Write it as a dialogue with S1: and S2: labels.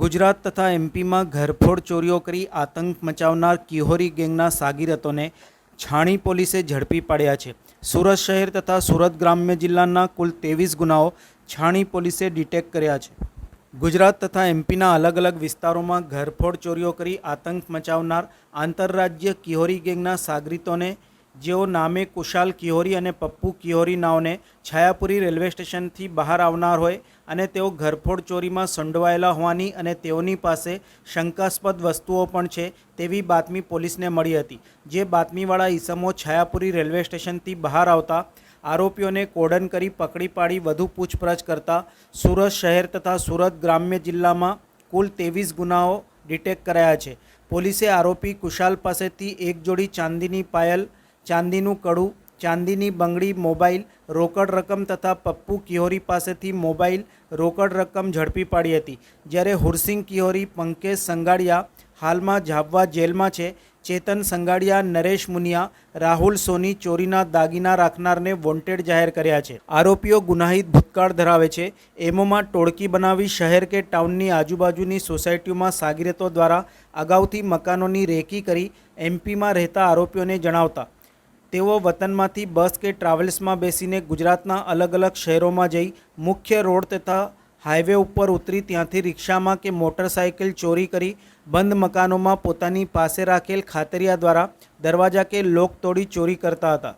S1: ગુજરાત તથા એમપીમાં ઘરફોડ ચોરીઓ કરી આતંક મચાવનાર કિહોરી ગેંગના સાગીરતોને છાણી પોલીસે ઝડપી પાડ્યા છે. સુરત શહેર તથા સુરત ગ્રામ્ય જિલ્લાના કુલ ત્રેવીસ ગુનાઓ છાણી પોલીસે ડિટેક્ટ કર્યા છે. ગુજરાત તથા એમપીના અલગ અલગ વિસ્તારોમાં ઘરફોડ ચોરીઓ કરી આતંક મચાવનાર આંતરરાજ્ય કિહોરી ગેંગના સાગરીતોને જેઓ નામે કુશાલ કિહોરી અને પપ્પુ કિહોરી નાઓને છાયાપુરી રેલવે સ્ટેશનથી બહાર આવનાર હોય અને તેઓ ઘરફોડ ચોરીમાં સંડોવાયેલા હોવાની અને તેઓની પાસે શંકાસ્પદ વસ્તુઓ પણ છે તેવી બાતમી પોલીસને મળી હતી. જે બાતમીવાળા ઈસમો છાયાપુરી રેલવે સ્ટેશનથી બહાર આવતા, આરોપીઓને કોડન કરી પકડી પાડી વધુ પૂછપરછ કરતા, સુરત શહેર તથા સુરત ગ્રામ્ય જિલ્લામાં કુલ ત્રેવીસ ગુનાઓ ડિટેક્ટ કરાયા છે. પોલીસે આરોપી કુશાલ પાસેથી એક જોડી ચાંદીની પાયલ ચાંદીનું કડું, ચાંદીની બંગડી મોબાઈલ, રોકડ રકમ તથા પપ્પુ કિહોરી પાસેથી મોબાઈલ, રોકડ રકમ ઝડપી પાડી હતી. જ્યારે હુરસિંગ કિહોરી, પંકેશ સંગાડિયા હાલમાં ઝાબવા જેલમાં છે, ચેતન સંગાડિયા, નરેશ મુનિયા, રાહુલ સોની ચોરીના દાગીના રાખનારને વોન્ટેડ જાહેર કર્યા છે. આરોપીઓ ગુનાહિત ભૂતકાળ ધરાવે છે. એમોમાં ટોળકી બનાવી શહેર કે ટાઉનની આજુબાજુની સોસાયટીઓમાં સાગીરતો દ્વારા અગાઉથી મકાનોની રેકી કરી એમપીમાં રહેતા આરોપીઓને જણાવતા તેઓ વતનમાંથી બસ કે ટ્રાવેલ્સમાં બેસીને ગુજરાતના અલગ અલગ શહેરોમાં જઈ મુખ્ય રોડ તથા હાઈવે ઉપર ઉતરી ત્યાંથી રિક્ષામાં કે મોટરસાયકલ ચોરી કરી બંધ મકાનોમાં પોતાની પાસે રાખેલ ખાતરિયા દ્વારા દરવાજા કે લોક તોડી ચોરી કરતા હતા.